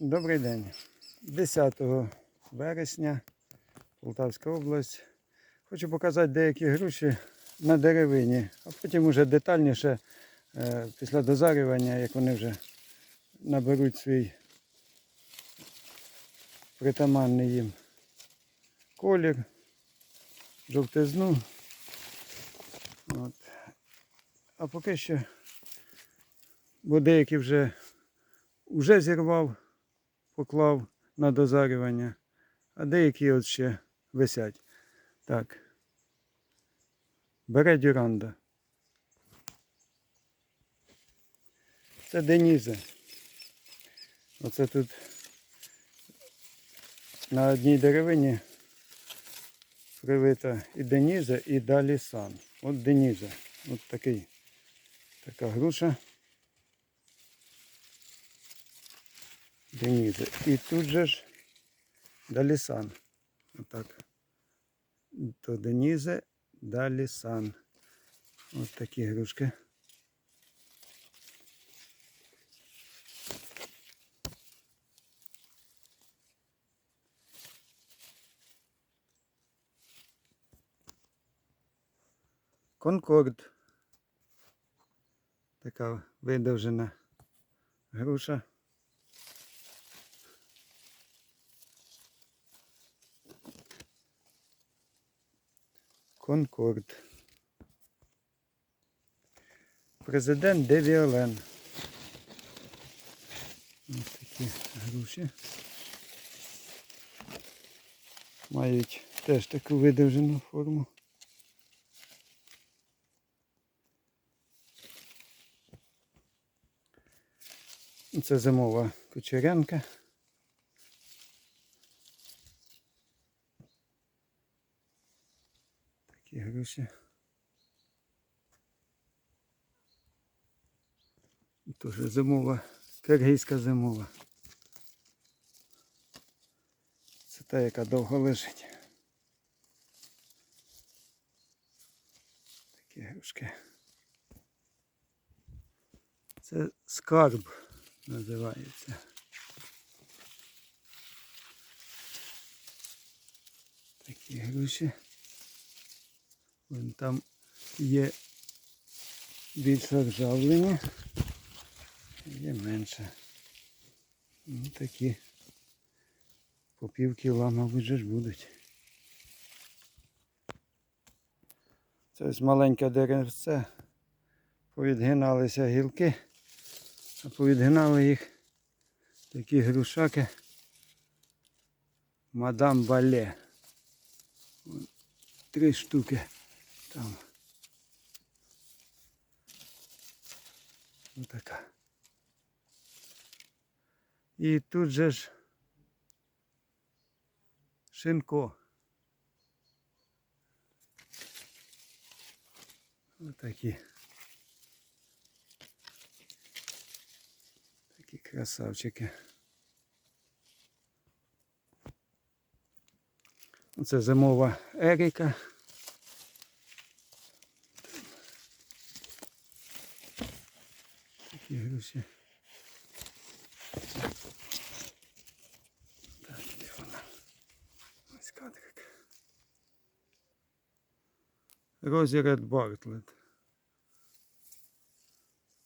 Добрий день. 10 вересня, Полтавська область. Хочу показати деякі груші на деревині, а потім уже детальніше е, після дозарювання, як вони вже наберуть свій притаманний їм колір, жовтизну. От. А поки що, бо деякі вже, вже зірвав, поклав на дозарювання, а деякі от ще висять. Так. Бере дюранда. Це Деніза. Оце тут на одній деревині привита і Деніза, і далі сан. От Деніза. От такий, така груша. Деніза. І тут же ж далі сан. Отак. То Деніза, далі сан. От такі грушки. Конкорд. Така видовжена груша. Конкорд. Президент Девіолен. Ось такі груші. Мають теж таку видовжену форму. Це зимова кучерянка. Груші. Теж зимова, киргизька зимова. Це та, яка довго лежить. Такі грушки. Це скарб називається. Такі груші. Вон там є більш ржавлені, є менше. Ну такі по пів кіла, же ж будуть. Це ось маленьке деревце. Повідгиналися гілки, а повідгинали їх такі грушаки. Мадам Бале. Три штуки там. Ось така. І тут же ж шинко. Ось такі. Такі красавчики. Це зимова Еріка. Такі груші. Так, де вона? Ось кадрик. Розі Ред Бартлет.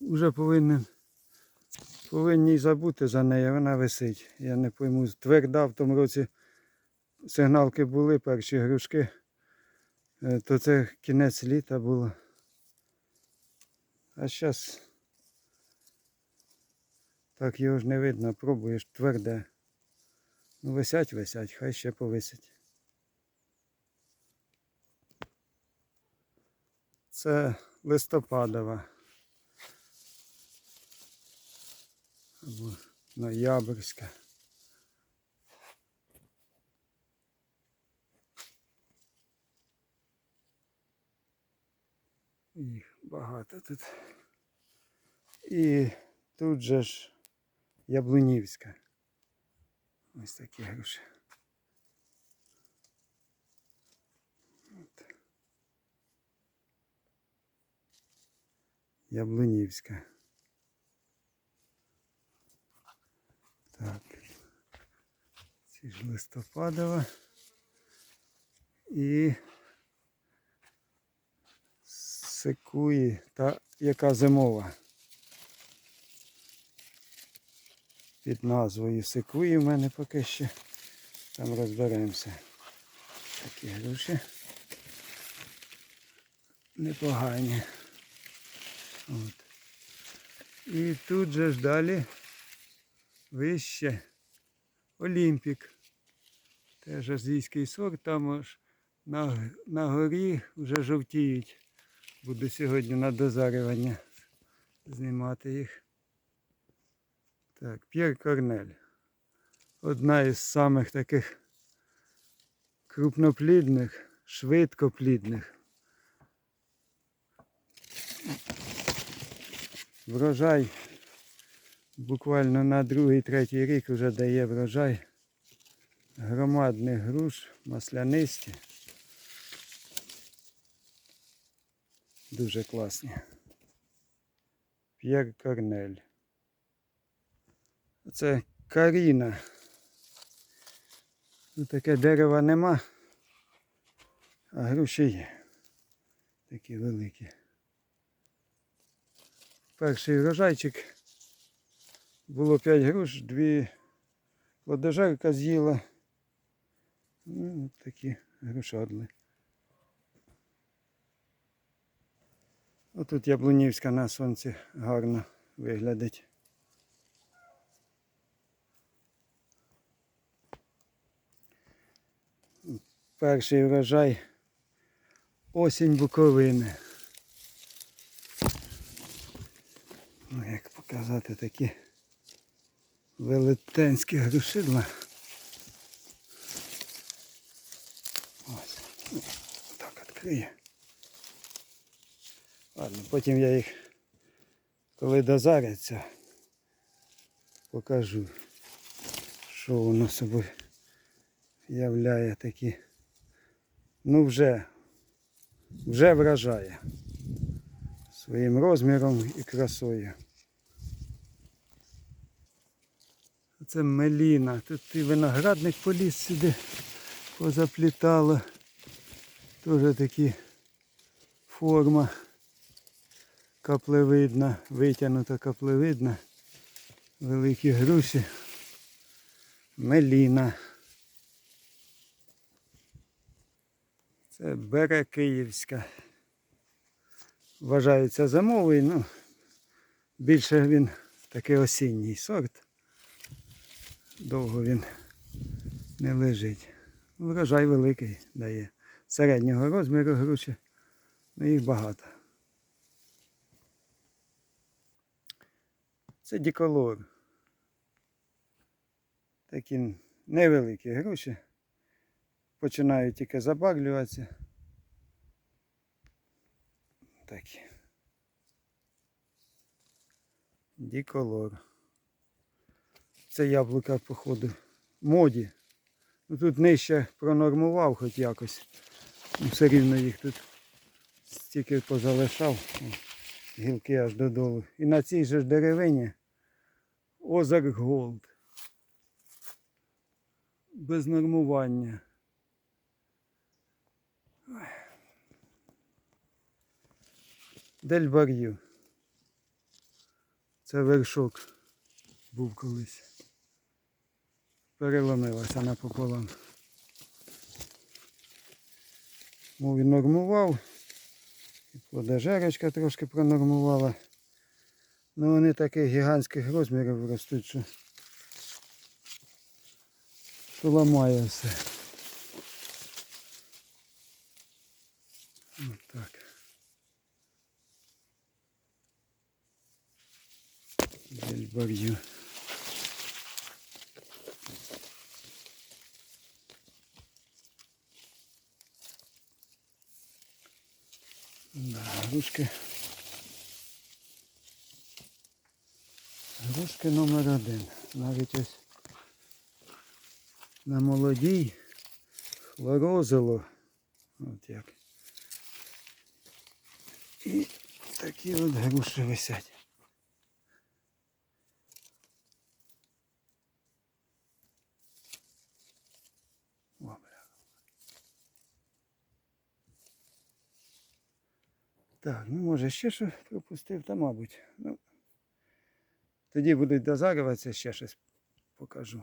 Уже повинен повинні забути за нею, вона висить. Я не пойму, тверда в тому році сигналки були, перші грушки, е, то це кінець літа було. А зараз так його ж не видно, пробуєш тверде. Ну, висять, висять, хай ще повисять. Це листопадова. Або ноябрьська. Їх багато тут. І тут же ж Яблунівська. Ось такі груші. Яблунівська. Так. Ті ж листопадова. І секуї та яка зимова. Під назвою секуї в мене поки ще. Там розберемося. Такі груші. Непогані. От. І тут же ж далі вище Олімпік. Теж азійський сорт, там аж на, на горі вже жовтіють. Буду сьогодні на дозарювання знімати їх. Так, П'єр Корнель. Одна із самих таких крупноплідних, швидкоплідних. Врожай буквально на другий, третій рік вже дає врожай громадних груш, маслянисті. Дуже класні. П'єр Корнель. Це Каріна. Ну, таке дерева нема, а груші є. Такі великі. Перший врожайчик було 5 груш, дві плодожерка з'їла. Ну, такі грушадли. Отут яблунівська на сонці гарно виглядить. Перший врожай осінь Буковини. Ну, як показати такі велетенські грушидла. Ось. Так відкриє. Ладно, потім я їх, коли дозаряться, покажу, що воно собою являє такі. Ну вже, вже вражає своїм розміром і красою. Це меліна. Тут і виноградник поліз сюди позаплітало. Теж такі форма каплевидна, витягнута каплевидна. Великі груші. Меліна. Це бере київська. Вважається зимовий, ну більше він такий осінній сорт. Довго він не лежить. Врожай великий дає. Середнього розміру груші, ну їх багато. Це діколор. Такі невеликі груші. Починають тільки забаглюватися. Такі. Діколор. Це яблука, походу, моді. Ну тут нижче пронормував хоч якось. Ну, все рівно їх тут стільки позалишав. Гілки аж додолу. І на цій же деревині Озарк Голд. Без нормування. Дель Бар'ю. Це вершок був колись. Переломилася напополам. Мов він нормував. І плодожерочка трошки пронормувала. Ну вони таких гігантських розмірів ростуть, що, що ламає все. От так. Дель грушки. Грушки номер один. Навіть ось на молодій хлорозило. От як. І такі от груші висять. Так, ну може ще що пропустив, та мабуть. Ну, тоді будуть дозарюватися, ще щось покажу.